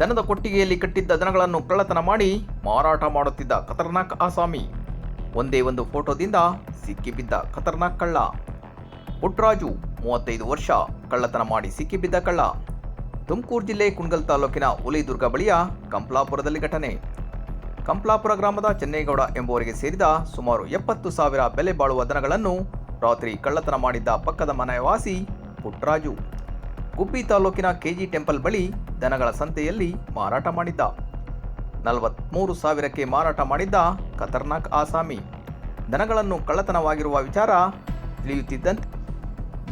ದನದ ಕೊಟ್ಟಿಗೆಯಲ್ಲಿ ಕಟ್ಟಿದ್ದ ದನಗಳನ್ನು ಕಳ್ಳತನ ಮಾಡಿ ಮಾರಾಟ ಮಾಡುತ್ತಿದ್ದ ಖತರ್ನಾಕ್ ಆಸಾಮಿ. ಒಂದೇ ಒಂದು ಫೋಟೋದಿಂದ ಸಿಕ್ಕಿಬಿದ್ದ ಖತರ್ನಾಕ್ ಕಳ್ಳ. ಪುಟ್ರಾಜು ಮೂವತ್ತೈದು ವರ್ಷ, ಕಳ್ಳತನ ಮಾಡಿ ಸಿಕ್ಕಿಬಿದ್ದ ಕಳ್ಳ. ತುಮಕೂರು ಜಿಲ್ಲೆ ಕುಣಗಲ್ ತಾಲೂಕಿನ ಹುಲಿದುರ್ಗ ಬಳಿಯ ಕಂಪ್ಲಾಪುರದಲ್ಲಿ ಘಟನೆ. ಕಂಪ್ಲಾಪುರ ಗ್ರಾಮದ ಚೆನ್ನೇಗೌಡ ಎಂಬುವರಿಗೆ ಸೇರಿದ ಸುಮಾರು ಎಪ್ಪತ್ತು ಸಾವಿರ ಬೆಲೆ ಬಾಳುವ ದನಗಳನ್ನು ರಾತ್ರಿ ಕಳ್ಳತನ ಮಾಡಿದ್ದ ಪಕ್ಕದ ಮನೆಯ ವಾಸಿ ಪುಟ್ರಾಜು. ಗುಬ್ಬಿ ತಾಲೂಕಿನ ಕೆಜಿ ಟೆಂಪಲ್ ಬಳಿ ದನಗಳ ಸಂತೆಯಲ್ಲಿ ಮಾರಾಟ ಮಾಡಿದ್ದ. ನಲವತ್ಮೂರು ಸಾವಿರಕ್ಕೆ ಮಾರಾಟ ಮಾಡಿದ್ದ ಖತರ್ನಾಕ್ ಆಸಾಮಿ. ದನಗಳನ್ನು ಕಳ್ಳತನವಾಗಿರುವ ವಿಚಾರ ತಿಳಿಯುತ್ತಿದ್ದಂತೆ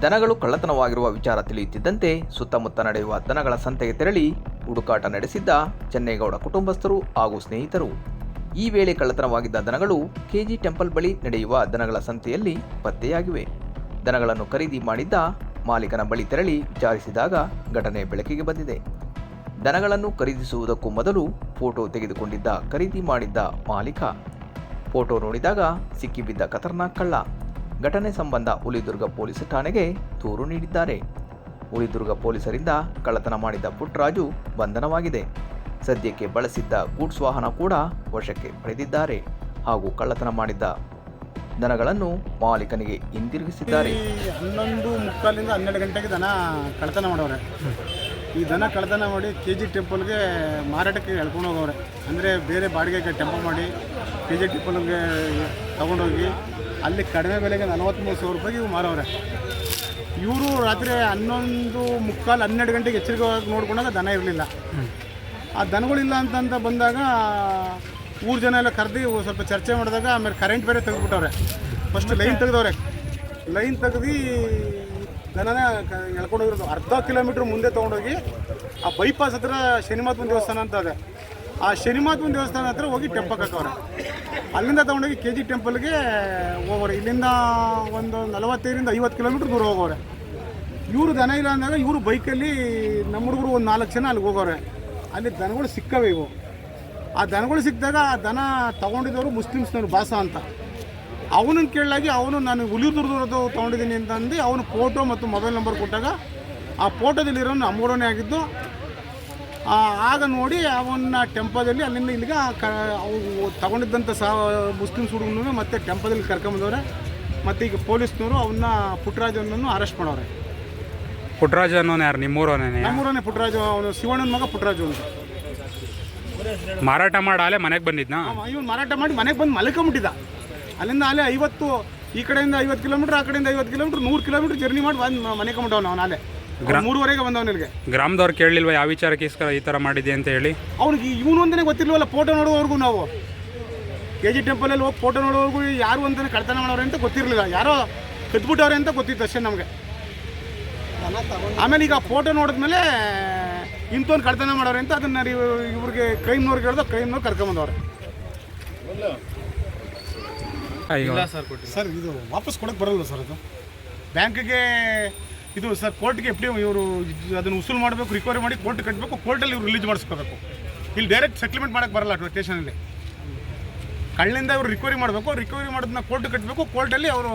ದನಗಳು ಕಳ್ಳತನವಾಗಿರುವ ವಿಚಾರ ತಿಳಿಯುತ್ತಿದ್ದಂತೆ ಸುತ್ತಮುತ್ತ ನಡೆಯುವ ದನಗಳ ಸಂತೆಗೆ ತೆರಳಿ ಹುಡುಕಾಟ ನಡೆಸಿದ್ದ ಚೆನ್ನೇಗೌಡ ಕುಟುಂಬಸ್ಥರು ಹಾಗೂ ಸ್ನೇಹಿತರು. ಈ ವೇಳೆ ಕಳ್ಳತನವಾಗಿದ್ದ ದನಗಳು ಕೆಜಿ ಟೆಂಪಲ್ ಬಳಿ ನಡೆಯುವ ದನಗಳ ಸಂತೆಯಲ್ಲಿ ಪತ್ತೆಯಾಗಿವೆ. ದನಗಳನ್ನು ಖರೀದಿ ಮಾಡಿದ್ದ ಮಾಲೀಕನ ಬಳಿ ತೆರಳಿ ವಿಚಾರಿಸಿದಾಗ ಘಟನೆ ಬೆಳಕಿಗೆ ಬಂದಿದೆ. ದನಗಳನ್ನು ಖರೀದಿಸುವುದಕ್ಕೂ ಮೊದಲು ಫೋಟೋ ತೆಗೆದುಕೊಂಡಿದ್ದ ಖರೀದಿ ಮಾಡಿದ್ದ ಮಾಲೀಕ. ಫೋಟೋ ನೋಡಿದಾಗ ಸಿಕ್ಕಿಬಿದ್ದ ಖತರ್ನಾಕ್ ಕಳ್ಳ. ಘಟನೆ ಸಂಬಂಧ ಹುಲಿದುರ್ಗ ಪೊಲೀಸ್ ಠಾಣೆಗೆ ದೂರು ನೀಡಿದ್ದಾರೆ. ಹುಲಿದುರ್ಗ ಪೊಲೀಸರಿಂದ ಕಳ್ಳತನ ಮಾಡಿದ್ದ ಪುಟ್ಟರಾಜು ಬಂಧನವಾಗಿದೆ. ಸದ್ಯಕ್ಕೆ ಬಳಸಿದ್ದ ಗೂಡ್ಸ್ ವಾಹನ ಕೂಡ ವಶಕ್ಕೆ ಪಡೆದಿದ್ದಾರೆ. ಹಾಗೂ ಕಳ್ಳತನ ಮಾಡಿದ್ದ ದನಗಳನ್ನು ಮಾಲೀಕನಿಗೆ ಹಿಂದಿರುಗಿಸಿದ್ದಾರೆ ಹನ್ನೊಂದು ಮುಕ್ಕಾಲಿಂದ ಹನ್ನೆರಡು ಗಂಟೆಗೆ ದನ ಕಳ್ತನ ಮಾಡೋರೆ. ಈ ದನ ಕಳ್ತನ ಮಾಡಿ ಕೆ ಜಿ ಟೆಂಪಲ್ಗೆ ಮಾರಾಟಕ್ಕೆ ಎಳ್ಕೊಂಡು ಹೋಗೋರೆ ಅಂದರೆ ಬೇರೆ ಬಾಡಿಗೆಗೆ ಟೆಂಪೋ ಮಾಡಿ ಕೆ ಜಿ ಟೆಂಪಲ್ಗೆ ತಗೊಂಡೋಗಿ ಅಲ್ಲಿ ಕಡಿಮೆ ಬೆಲೆಗೆ ನಲವತ್ತ್ಮೂರು ಸಾವಿರ ರೂಪಾಯಿಗೆ ಇವು ಇವರು ರಾತ್ರಿ ಹನ್ನೊಂದು ಮುಕ್ಕಾಲು ಹನ್ನೆರಡು ಗಂಟೆಗೆ ಎಚ್ಚರಿಕೆ ನೋಡ್ಕೊಂಡಾಗ ದನ ಇರಲಿಲ್ಲ. ಆ ದನಗಳಿಲ್ಲ ಅಂತಂತ ಬಂದಾಗ ಊರು ಜನ ಎಲ್ಲ ಕರೆದು ಸ್ವಲ್ಪ ಚರ್ಚೆ ಮಾಡಿದಾಗ ಆಮೇಲೆ ಕರೆಂಟ್ ಬೇರೆ ತೆಗೆದ್ಬಿಟ್ಟವ್ರೆ. ಫಸ್ಟ್ ಲೈನ್ ತೆಗೆದವ್ರೆ. ಲೈನ್ ತೆಗ್ದು ದನನ ಕ- ಎಳ್ಕೊಂಡು ಹೋಗಿರೋದು. ಅರ್ಧ ಕಿಲೋಮೀಟ್ರ್ ಮುಂದೆ ತೊಗೊಂಡೋಗಿ ಆ ಬೈಪಾಸ್ ಹತ್ರ ಶನಿಮಾತ್ಮನ ದೇವಸ್ಥಾನ ಅಂತ ಇದೆ. ಆ ಶನಿಮಾತ್ಮನ ದೇವಸ್ಥಾನ ಹತ್ರ ಹೋಗಿ ಟೆಂಪಲ್ ಹಾಕವ್ರೆ ಅಲ್ಲಿಂದ ತೊಗೊಂಡೋಗಿ ಕೆ ಜಿ ಟೆಂಪಲ್ಗೆ ಹೋಗೋರೆ ಇಲ್ಲಿಂದ ಒಂದು ನಲವತ್ತೈದರಿಂದ ಐವತ್ತು ಕಿಲೋಮೀಟ್ರ್ ದೂರ ಹೋಗೋರೆ ಇವರು ದನ ಇಲ್ಲ ಅಂದಾಗ ಇವರು ಬೈಕಲ್ಲಿ ನಮ್ಮ ಹುಡುಗರು ಒಂದು ನಾಲ್ಕು ಜನ ಅಲ್ಲಿಗೆ ಹೋಗೋರೆ ಅಲ್ಲಿ ದನಗಳು ಸಿಕ್ಕವೆ ಇವು. ಆ ದನಗಳು ಸಿಕ್ಕಿದಾಗ ಆ ದನ ತಗೊಂಡಿದ್ದವರು ಮುಸ್ಲಿಮ್ಸ್ನವ್ರು ಬಾಸ ಅಂತ. ಅವನನ್ನು ಕೇಳಲಾಗಿ ಅವನು ನಾನು ಹುಲಿದುರ್ದು ತೊಗೊಂಡಿದ್ದೀನಿ ಅಂತಂದು ಅವನು ಫೋಟೋ ಮತ್ತು ಮೊಬೈಲ್ ನಂಬರ್ ಕೊಟ್ಟಾಗ ಆ ಫೋಟೋದಲ್ಲಿರೋ ನಮ್ಮೂರನೇ ಆಗಿದ್ದು. ಆಗ ನೋಡಿ ಅವನ್ನ ಟೆಂಪದಲ್ಲಿ ಅಲ್ಲಿಂದ ಇಲ್ಲಿಗೆ ಆ ಕ ಅವು ತಗೊಂಡಿದ್ದಂಥ ಸಹ ಮುಸ್ಲಿಮ್ಸ್ ಹುಡುಗನೂ ಮತ್ತೆ ಟೆಂಪದಲ್ಲಿ ಕರ್ಕೊಂಬಂದವ್ರೆ ಮತ್ತು ಈಗ ಪೊಲೀಸ್ನವರು ಅವನ್ನ ಪುಟ್ಟರಾಜನನ್ನು ಅರೆಸ್ಟ್ ಮಾಡೋರೆ ಪುಟ್ಟರಾಜ ಅನ್ನೋನು ಯಾರು? ನಿಮ್ಮೂರವನೇ ನಮ್ಮೂರನೇ ಪುಟ್ಟರಾಜು ಅವನು ಶಿವಣ್ಣನ ಮಗ ಪುಟ್ಟರಾಜು ಅಂತ. ಮಾರಾಟ ಮಾಡಿ ಆಲೆ ಮನೆಗೆ ಬಂದಿದ್ನಾ? ಇವನು ಮಾರಾಟ ಮಾಡಿ ಮನೆಗೆ ಬಂದು ಮಲ್ಕೊಂಬಿಟ್ಟಿದ್ದ. ಅಲ್ಲಿಂದ ಅಲ್ಲೇ ಐವತ್ತು ಈ ಕಡೆಯಿಂದ ಐವತ್ತು ಕಿಲೋಮೀಟ್ರ್ ಆ ಕಡೆಯಿಂದ ಐವತ್ತು ಕಿಲೋಮೀಟ್ರ್ ನೂರು ಕಿಲೋಮೀಟ್ರ್ ಜರ್ನಿ ಮಾಡಿ ಬಂದು ಮನೆ ಕೊಂಬಿಟ್ಟವನು ನಾವು ಅಲ್ಲೇ ಅವ್ನು ಮೂರುವರೆಗೆ ಬಂದವನು ಇಲ್ಲಿಗೆ. ಗ್ರಾಮದವ್ರು ಕೇಳಲಿಲ್ವ ಯಾವ ವಿಚಾರಕ್ಕೋಸ್ಕರ ಈ ಥರ ಮಾಡಿದೆ ಅಂತ ಹೇಳಿ? ಅವ್ನಿಗೆ ಇವನು ಒಂದನೇ ಗೊತ್ತಿಲ್ವಲ್ಲ ಫೋಟೋ ನೋಡೋವರೆಗೂ ನಾವು. ಕೆ ಜಿ ಟೆಂಪಲಲ್ಲಿ ಹೋಗಿ ಫೋಟೋ ನೋಡೋವರೆಗೂ ಯಾರು ಅಂತಲೇ ಕಳ್ತನ ಮಾಡೋರು ಅಂತ ಗೊತ್ತಿರಲಿಲ್ಲ. ಯಾರೋ ಕದ್ಬಿಟ್ಟವ್ರೆ ಅಂತ ಗೊತ್ತಿತ್ತು ಅಷ್ಟೇ ನಮಗೆ. ಆಮೇಲೆ ಈಗ ಫೋಟೋ ನೋಡಿದ್ಮೇಲೆ ಇಂಥವ್ನು ಕಡತನ ಮಾಡೋರೆ ಅಂತ ಅದನ್ನು ಇವ್ರಿಗೆ ಕ್ರೈಮ್ನವ್ರಿಗೆ ಹೇಳ್ದಾಗ ಕ್ರೈಮ್ನವ್ರು ಕರ್ಕೊಂಬಂದವ್ರೆ? ಸರ್ ಇದು ವಾಪಸ್ ಕೊಡಕ್ಕೆ ಬರಲ್ಲ ಸರ್ ಅದು? ಬ್ಯಾಂಕಿಗೆ ಇದು ಸರ್ ಕೋರ್ಟ್ಗೆ ಎಫ್ ಡಿ ಇವರು ಅದನ್ನು ಉಸುಲು ಮಾಡಬೇಕು ರಿಕವರಿ ಮಾಡಿ ಕೋರ್ಟ್ ಕಟ್ಟಬೇಕು ಕೋರ್ಟಲ್ಲಿ ಇವ್ರು ರಿಲೀಸ್ ಮಾಡಿಸ್ಕೋಬೇಕು. ಇಲ್ಲಿ ಡೈರೆಕ್ಟ್ ಸೆಟ್ಲ್ಮೆಂಟ್ ಮಾಡಕ್ಕೆ ಬರಲ್ಲ ಸ್ಟೇಷನಲ್ಲಿ ಕಳ್ಳಿಂದ ಇವರು ರಿಕವರಿ ಮಾಡಬೇಕು ರಿಕವರಿ ಮಾಡೋದನ್ನ ಕೋರ್ಟ್ ಕಟ್ಟಬೇಕು ಕೋರ್ಟಲ್ಲಿ ಅವರು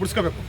ಬಿಡಿಸ್ಕೋಬೇಕು